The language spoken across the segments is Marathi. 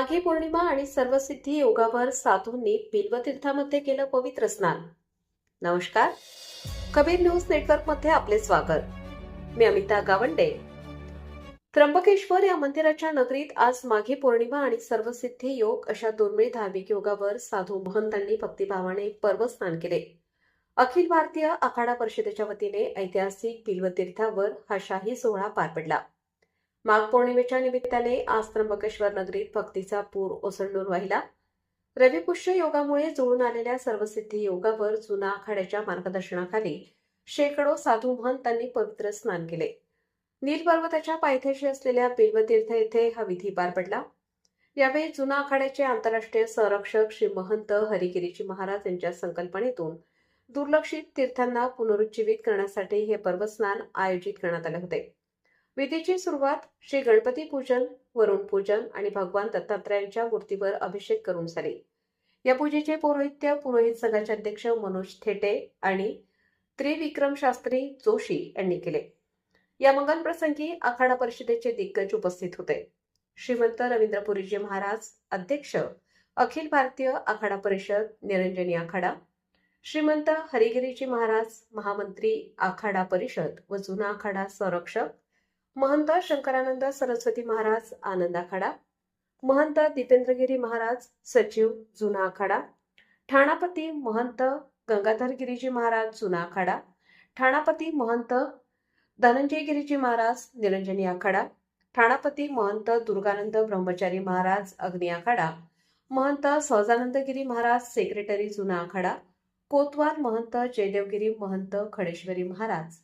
माघी पौर्णिमा आणि सर्वसिद्धी योगावर साधूंनी बिल्वतीर्थामध्ये केलं पवित्र स्नान. नमस्कार. कबीर न्यूज नेटवर्कमध्ये आपले स्वागत. मी अमिता गावंडे. त्र्यंबकेश्वर या मंदिराच्या नगरीत आज माघी पौर्णिमा आणि सर्वसिद्धी योग अशा दुर्मिळ धार्मिक योगावर साधू महंतांनी भक्तिभावाने पर्व स्नान केले. अखिल भारतीय आखाडा परिषदेच्या वतीने ऐतिहासिक बिल्वतीर्थावर हा शाही सोहळा पार पडला. माघ पौर्णिमेच्या निमित्ताने आज त्र्यंबकेश्वर नगरीत भक्तीचा पूर ओसंडून वाहिला रविपुष्य योगामुळे जुळून आलेल्या सर्वसिद्धी योगावर जुना आखाड्याच्या मार्गदर्शनाखाली शेकडो साधू महंतांनी पवित्र स्नान केले. नील पर्वताच्या पायथ्याशी असलेल्या बिल्वतीर्थ येथे हा विधी पार पडला. यावेळी जुना आखाड्याचे आंतरराष्ट्रीय संरक्षक श्री महंत हरिगिरीजी महाराज यांच्या संकल्पनेतून दुर्लक्षित तीर्थांना पुनरुज्जीवित करण्यासाठी हे पर्वस्नान आयोजित करण्यात आले होते. विधीची सुरुवात श्री गणपती पूजन वरुण पूजन आणि भगवान दत्तात्रयांच्या मूर्तीवर अभिषेक करून झाली. या पूजेचे पौरोहित्य पुरोहित संघाचे अध्यक्ष मनोज थेटे आणि त्रिविक्रम शास्त्री जोशी यांनी केले. या मंगल प्रसंगी आखाडा परिषदेचे दिग्गज उपस्थित होते. श्रीमंत रवींद्र पुरीजी महाराज अध्यक्ष अखिल भारतीय आखाडा परिषद निरंजनी आखाडा श्रीमंत हरिगिरीजी महाराज महामंत्री आखाडा परिषद व जुना आखाडा संरक्षक महंत शंकरानंद सरस्वती महाराज आनंद आखाडा महंत दीपेंद्रगिरी महाराज सचिव जुना आखाडा ठाणापती महंत गंगाधरगिरीजी महाराज जुना आखाडा ठाणापती महंत धनंजयगिरीजी महाराज निरंजनी आखाडा ठाणापती महंत दुर्गानंद ब्रह्मचारी महाराज अग्नी आखाडा महंत सहजानंदगिरी महाराज सेक्रेटरी जुना आखाडा कोतवाल महंत जयदेवगिरी महंत खडेश्वरी महाराज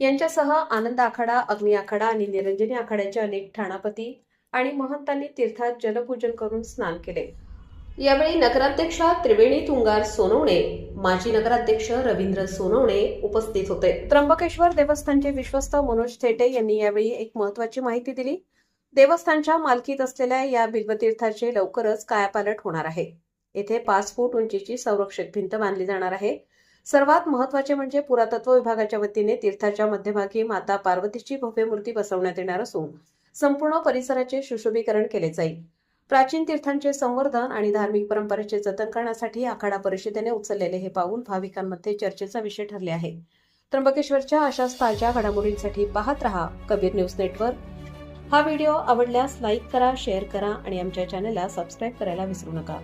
यांच्यासह आनंद आखाडा अग्नी आखाडा आणि निरंजनी आखाड्याचे अनेक ठाणापती आणि महंतांनी तीर्थात जलपूजन करून स्नान केले. यावेळी नगराध्यक्षा त्रिवेणी तुंगार सोनवणे माजी नगराध्यक्ष रवींद्र सोनवणे उपस्थित होते. त्र्यंबकेश्वर देवस्थानचे विश्वस्त मनोज थेटे यांनी यावेळी एक महत्वाची माहिती दिली. देवस्थानच्या मालकीत असलेल्या या बिल्वतीर्थाचे लवकरच कायापालट होणार आहे. येथे पाच फूट उंचीची संरक्षक भिंत बांधली जाणार आहे. सर्वात महत्त्वाचे म्हणजे पुरातत्व विभागाच्या वतीने तीर्थाच्या मध्यभागी माता पार्वतीची भव्य मूर्ती बसवण्यात येणार असून संपूर्ण परिसराचे सुशोभीकरण केले जाईल. प्राचीन तीर्थांचे संवर्धन आणि धार्मिक परंपरेचे जतन करण्यासाठी आखाडा परिषदेने उचललेले हे पाऊल भाविकांमध्ये चर्चेचा विषय ठरले आहे. त्र्यंबकेश्वरच्या अशाच ताज्या घडामोडींसाठी पाहत रहा कबीर न्यूज नेटवर्क. हा व्हिडिओ आवडल्यास लाईक करा शेअर करा आणि आमच्या चॅनलला सबस्क्राईब करायला विसरू नका.